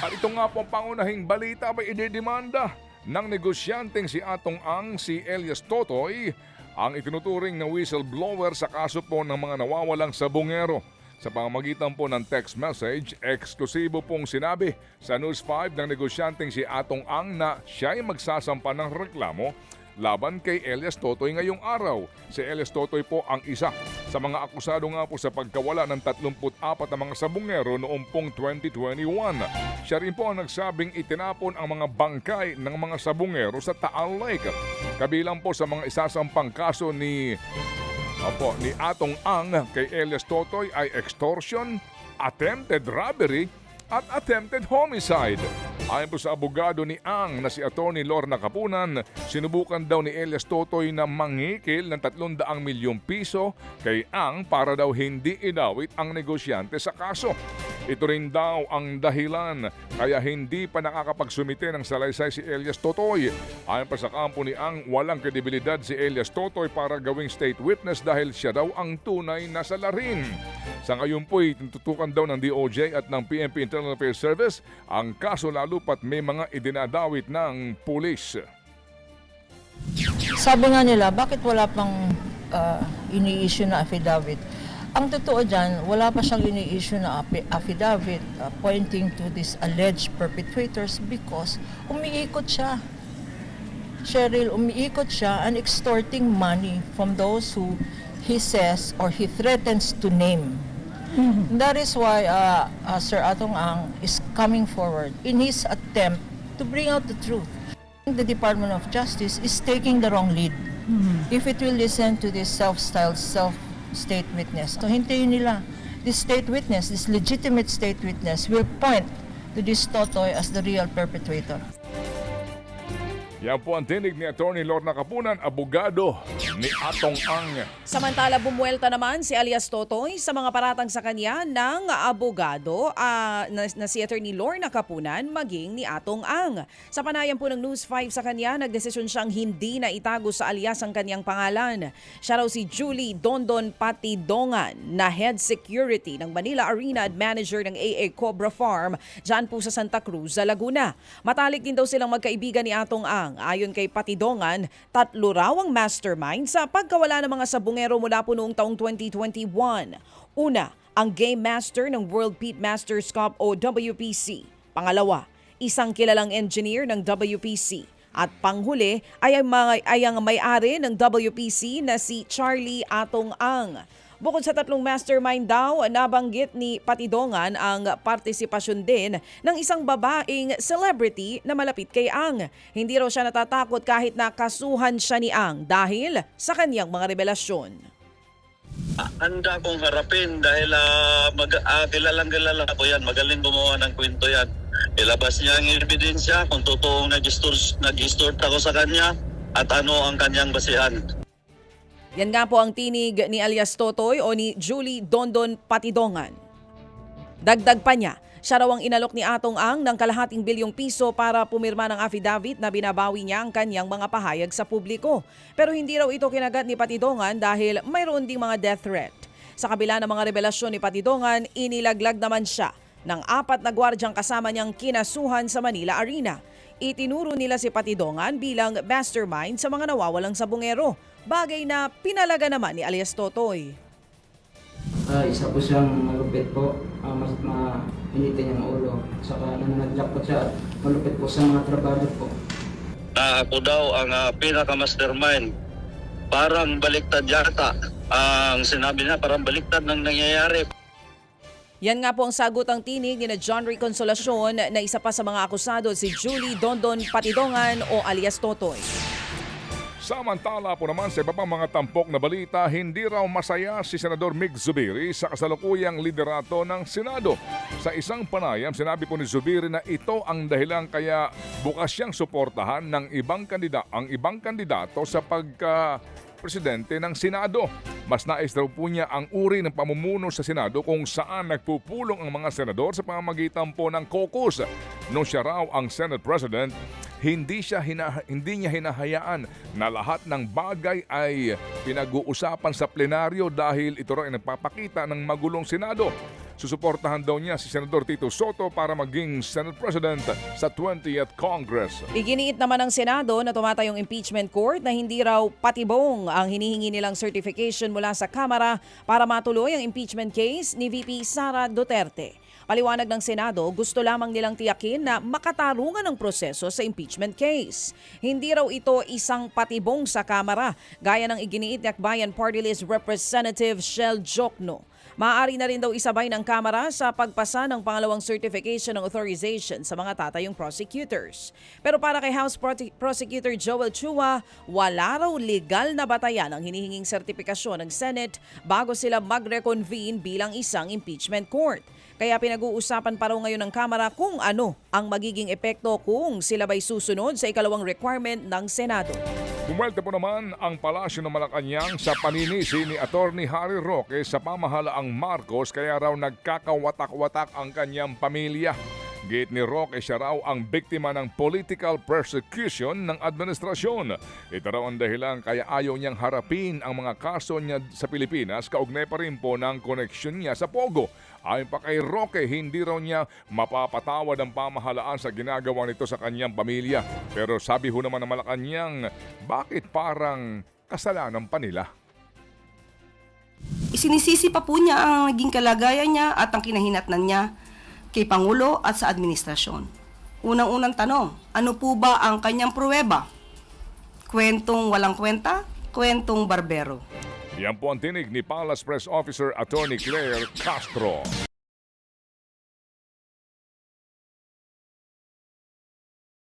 At ito nga po ang pangunahing balita may ididemanda ng negosyanteng si Atong Ang si Elias Totoy ang itinuturing na whistleblower sa kaso po ng mga nawawalang sabungero. Sa pamamagitan po ng text message, eksklusibo pong sinabi sa News 5 ng negosyanteng si Atong Ang na siya ay magsasampa ng reklamo laban kay Elias Totoy ngayong araw. Si Elias Totoy po ang isa sa mga akusado nga po sa pagkawala ng 34 na mga sabungero noong pong 2021. Siya rin po ang nagsabing itinapon ang mga bangkay ng mga sabungero sa Taal Lake. Kabilang po sa mga isasampang kaso ni Opo, ni Atong Ang kay Elias Totoy ay extortion, attempted robbery at attempted homicide. Ayon po sa abogado ni Ang na si Attorney Lorna Kapunan, sinubukan daw ni Elias Totoy na mangikil ng 300 milyong piso kay Ang para daw hindi inawit ang negosyante sa kaso. Ito rin daw ang dahilan kaya hindi pa nakakapagsumite ng salaysay si Elias Totoy. Ayon pa sa kampo ni Ang, walang kredibilidad si Elias Totoy para gawing state witness dahil siya daw ang tunay na salarin. Sa ngayon po'y tinututukan daw ng DOJ at ng PNP Internal Affairs Service ang kaso lalo pat may mga idinadawit ng pulis. Sabi nga nila, bakit wala pang ah, ini-issue na affidavit? Ang totoo dyan, wala pa siyang ini-issue na affidavit ah, pointing to these alleged perpetrators because umiikot siya. Cheryl, umiikot siya and extorting money from those who he says or he threatens to name. That is why uh, uh, Sir Atong Ang is coming forward in his attempt to bring out the truth. The Department of Justice is taking the wrong lead if it will listen to this self-styled self-state witness. So hintayin nila. This state witness, this legitimate state witness will point to this Totoy as the real perpetrator. Yan po ang tinig ni Attorney Lorna Kapunan, abogado ni Atong Ang. Samantala, bumuelta naman si alias Totoy sa mga paratang sa kanya ng abogado ah, na, na si Attorney Lorna Kapunan maging ni Atong Ang. Sa panayam po ng News 5 sa kanya, nagdesisyon siyang hindi na itago sa alias ang kanyang pangalan. Siya raw si Julie Dondon Patidongan na Head Security ng Manila Arena at Manager ng AA Cobra Farm dyan po sa Santa Cruz, sa Laguna. Matalik din daw silang magkaibigan ni Atong Ang. Ayon kay Patidongan, tatlo raw ang mastermind sa pagkawala ng mga sabungero mula po noong taong 2021. Una, ang Game Master ng World Pit Masters Cup o WPC. Pangalawa, isang kilalang engineer ng WPC. At panghuli ay ang, mga, ay ang may-ari ng WPC na si Charlie Atong Ang. Bukod sa tatlong mastermind daw, nabanggit ni Patidongan ang partisipasyon din ng isang babaeng celebrity na malapit kay Ang. Hindi raw siya natatakot kahit nakasuhan siya ni Ang dahil sa kanyang mga revelasyon. handa kong harapin dahil ah, mag, ah, kilalang kilala ko yan. Magaling gumawa ng kwento yan. Ilabas niya ang ebidensya kung totoong nag-stort nag ako sa kanya at ano ang kanyang basihan. Yan nga po ang tinig ni alias Totoy o ni Julie Dondon Patidongan. Dagdag pa niya, siya raw ang inalok ni Atong Ang ng kalahating bilyong piso para pumirma ng affidavit na binabawi niya ang kanyang mga pahayag sa publiko. Pero hindi raw ito kinagat ni Patidongan dahil mayroon ding mga death threat. Sa kabila ng mga revelasyon ni Patidongan, inilaglag naman siya ng apat na gwardyang kasama niyang kinasuhan sa Manila Arena. Itinuro nila si Patidongan bilang mastermind sa mga nawawalang sabungero, bagay na pinalaga naman ni alias Totoy. Ah, isa po siyang malupit po, uh, mas mainitin niyang ulo. Saka nananadyak siya at malupit po sa mga trabaho po. Na ako daw ang ah, pinaka-mastermind. Parang baliktad yata. ang sinabi niya parang baliktad ng nangyayari. Yan nga po ang sagot ang tinig ni na John Ray Consolacion na isa pa sa mga akusado si Julie Dondon Patidongan o alias Totoy. Samantala po naman sa iba pang mga tampok na balita, hindi raw masaya si Senador Mig Zubiri sa kasalukuyang liderato ng Senado. Sa isang panayam, sinabi po ni Zubiri na ito ang dahilan kaya bukas siyang suportahan ng ibang kandida ang ibang kandidato sa pagka presidente ng Senado. Mas nais daw po niya ang uri ng pamumuno sa Senado kung saan nagpupulong ang mga senador sa pamamagitan po ng caucus. Nung siya raw ang Senate President, hindi siya hina, hindi niya hinahayaan na lahat ng bagay ay pinag-uusapan sa plenaryo dahil ito raw ay nagpapakita ng magulong Senado. Susuportahan daw niya si Senador Tito Soto para maging Senate President sa 20th Congress. Iginiit naman ng Senado na tumatayong impeachment court na hindi raw patibong ang hinihingi nilang certification mula sa Kamara para matuloy ang impeachment case ni VP Sara Duterte. Paliwanag ng Senado, gusto lamang nilang tiyakin na makatarungan ang proseso sa impeachment case. Hindi raw ito isang patibong sa Kamara, gaya ng iginiit ni Akbayan Party List Representative Shell Jokno. Maaari na rin daw isabay ng Kamara sa pagpasa ng pangalawang certification ng authorization sa mga tatayong prosecutors. Pero para kay House Prosecutor Joel Chua, wala raw legal na batayan ang hinihinging sertipikasyon ng Senate bago sila mag-reconvene bilang isang impeachment court. Kaya pinag-uusapan pa raw ngayon ng Kamara kung ano ang magiging epekto kung sila ba'y susunod sa ikalawang requirement ng Senado. Bumwelta po naman ang palasyo ng Malacanang sa paninisi ni Attorney Harry Roque sa pamahalaang Marcos kaya raw nagkakawatak-watak ang kanyang pamilya. Gate ni Roque siya raw ang biktima ng political persecution ng administrasyon. Ito raw ang dahilan kaya ayaw niyang harapin ang mga kaso niya sa Pilipinas kaugnay pa rin po ng koneksyon niya sa Pogo. Ayon pa kay Roque, hindi raw niya mapapatawad ang pamahalaan sa ginagawa nito sa kanyang pamilya. Pero sabi ho naman ng Malacanang, bakit parang kasalanan pa nila? Isinisisi pa po niya ang naging kalagayan niya at ang kinahinatnan niya kay Pangulo at sa administrasyon. Unang-unang tanong, ano po ba ang kanyang pruweba? Kwentong walang kwenta? Kwentong barbero? Yan po ang tinig ni Palace Press Officer Attorney Claire Castro.